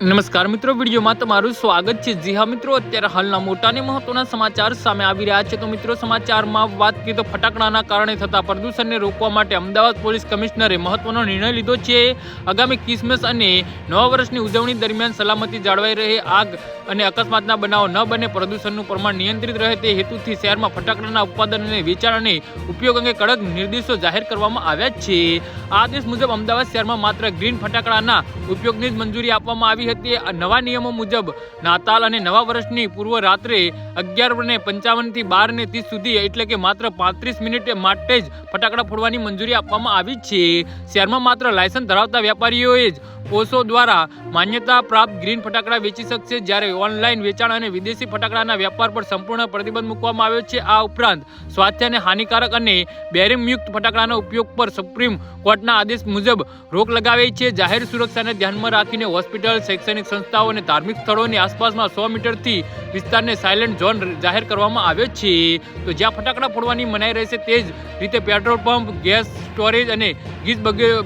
નમસ્કાર મિત્રો, વિડીયોમાં તમારું સ્વાગત છે. જી હા મિત્રો, અત્યારે હાલના મોટા અને મહત્વના સમાચાર સામે આવી રહ્યા છે. તો મિત્રો, સમાચારમાં વાત કરીએ તો ફટાકડાના કારણે થતા પ્રદૂષણને રોકવા માટે અમદાવાદ પોલીસ કમિશનરે મહત્વનો નિર્ણય લીધો છે. આગામી ક્રિસમસ અને નવા વર્ષની ઉજવણી દરમિયાન સલામતી જાળવાઈ રહે, આગ અને અકસ્માતના બનાવો ન બને, પ્રદૂષણનું પ્રમાણ નિયંત્રિત રહે તે હેતુથી શહેરમાં ફટાકડાના ઉત્પાદન અને વેચાણ અને ઉપયોગ અંગે કડક નિર્દેશો જાહેર કરવામાં આવ્યા છે. આ આદેશ મુજબ અમદાવાદ શહેરમાં માત્ર ગ્રીન ફટાકડાના ઉપયોગની જ મંજૂરી આપવામાં આવી હતી. આ નવા નિયમો મુજબ નાતાલ અને નવા વર્ષની પૂર્વ રાત્રે અગિયાર ને પંચાવનથી બાર ને ત્રીસ સુધી, એટલે કે માત્ર પાંત્રીસ મિનિટ માટે જ ફટાકડા ફોડવાની મંજૂરી આપવામાં આવી છે. શહેરમાં માત્ર લાયસન્સ ધરાવતા વેપારીઓએ જ પોસો દ્વારા માન્યતા પ્રાપ્ત ગ્રીન ફટાકડા વેચી શકશે. જ્યારે ઓનલાઈન વેચાણ અને વિદેશી ફટાકડાના વેપાર પર સંપૂર્ણ પ્રતિબંધ મૂકવામાં આવ્યો છે. આ ઉપરાંત સ્વાસ્થ્યને હાનિકારક અને બેરિંગયુક્ત ફટાકડાના ઉપયોગ પર સુપ્રીમ કોર્ટના આદેશ મુજબ રોક લગાવી છે. જાહેર સુરક્ષાને ધ્યાનમાં રાખીને હોસ્પિટલ શૈક્ષણિક સંસ્થાઓ અને ધાર્મિક સ્થળોની આસપાસમાં સો મીટરથી વિસ્તારને સાયલન્ટ ઝોન જાહેર કરવામાં આવ્યો છે. તો જ્યાં ફટાકડા ફોડવાની મનાઈ રહેશે તે જ રીતે પેટ્રોલ પંપ, ગેસ સ્ટોરેજ અને ગીજ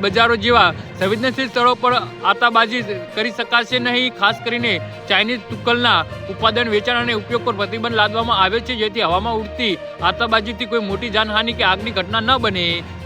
બજારો જેવા સંવેદનશીલ સ્થળો પર આતાબાજી કરી શકાશે નહીં. ખાસ કરીને ચાઇનીઝ તુક્કલના ઉત્પાદન, વેચાણ અને ઉપયોગ પર પ્રતિબંધ લાદવામાં આવ્યો છે, જેથી હવામાં ઉડતી આતાબાજીથી કોઈ મોટી જાનહાનિ કે આગની ઘટના ન બને.